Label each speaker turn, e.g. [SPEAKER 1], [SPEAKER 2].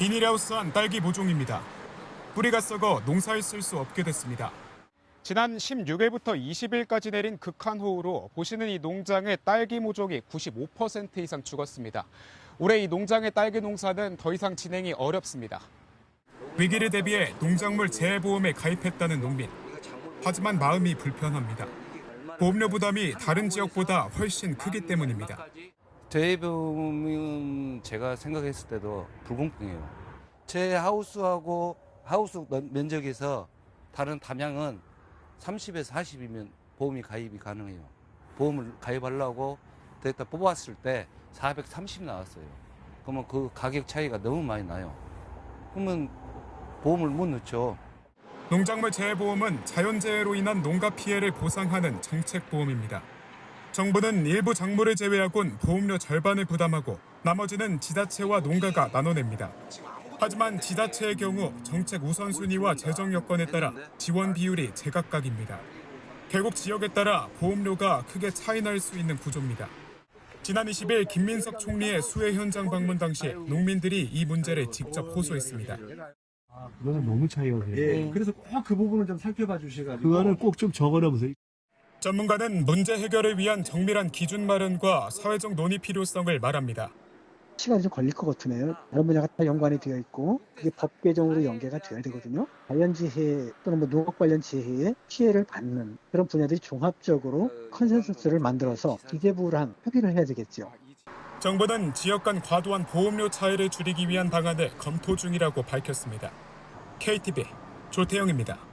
[SPEAKER 1] 비닐하우스한 딸기 모종입니다. 뿌리가 썩어 농사에 쓸 수 없게 됐습니다. 지난 16일부터 20일까지 내린 극한호우로 보시는 이 농장의 딸기 모종이 95% 이상 죽었습니다. 올해 이 농장의 딸기 농사는 더 이상 진행이 어렵습니다. 위기를 대비해 농작물 재해보험에 가입했다는 농민. 하지만 마음이 불편합니다. 보험료 부담이 다른 지역보다 훨씬 크기 때문입니다.
[SPEAKER 2] 대보험은 제가 생각했을 때도 불공평해요. 제 하우스하고 하우스 면적에서 다른 담양은 30에서 40이면 보험이 가입이 가능해요. 보험을 가입하려고 데이터 뽑았을 때 430 나왔어요. 그러면 그 가격 차이가 너무 많이 나요. 그러면 보험을 못 넣죠.
[SPEAKER 1] 농작물 재해보험은 자연재해로 인한 농가 피해를 보상하는 정책보험입니다. 정부는 일부 작물을 제외하곤 보험료 절반을 부담하고 나머지는 지자체와 농가가 나눠냅니다. 하지만 지자체의 경우 정책 우선순위와 재정 여건에 따라 지원 비율이 제각각입니다. 결국 지역에 따라 보험료가 크게 차이 날 수 있는 구조입니다. 지난 20일 김민석 총리의 수해 현장 방문 당시 농민들이 이 문제를 직접 호소했습니다.
[SPEAKER 3] 그거는 너무 차이가 돼요.
[SPEAKER 4] 예, 그래서 꼭 그 부분을 좀 살펴봐 주셔가지고
[SPEAKER 3] 그거는 꼭 좀 적어놔 보세요.
[SPEAKER 1] 전문가는 문제 해결을 위한 정밀한 기준 마련과 사회적 논의 필요성을 말합니다.
[SPEAKER 5] 시간이 좀 걸릴 것 같으네요. 다른 분야가 다 연관이 되어 있고 그게 법 개정으로 연계가 되어야 되거든요. 자연재해 또는 뭐 농업 관련 재해에 피해를 받는 그런 분야들이 종합적으로 컨센서스를 만들어서 기재부랑 협의를 해야 되겠죠.
[SPEAKER 1] 정부는 지역 간 과도한 보험료 차이를 줄이기 위한 방안을 검토 중이라고 밝혔습니다. KTV 조태영입니다.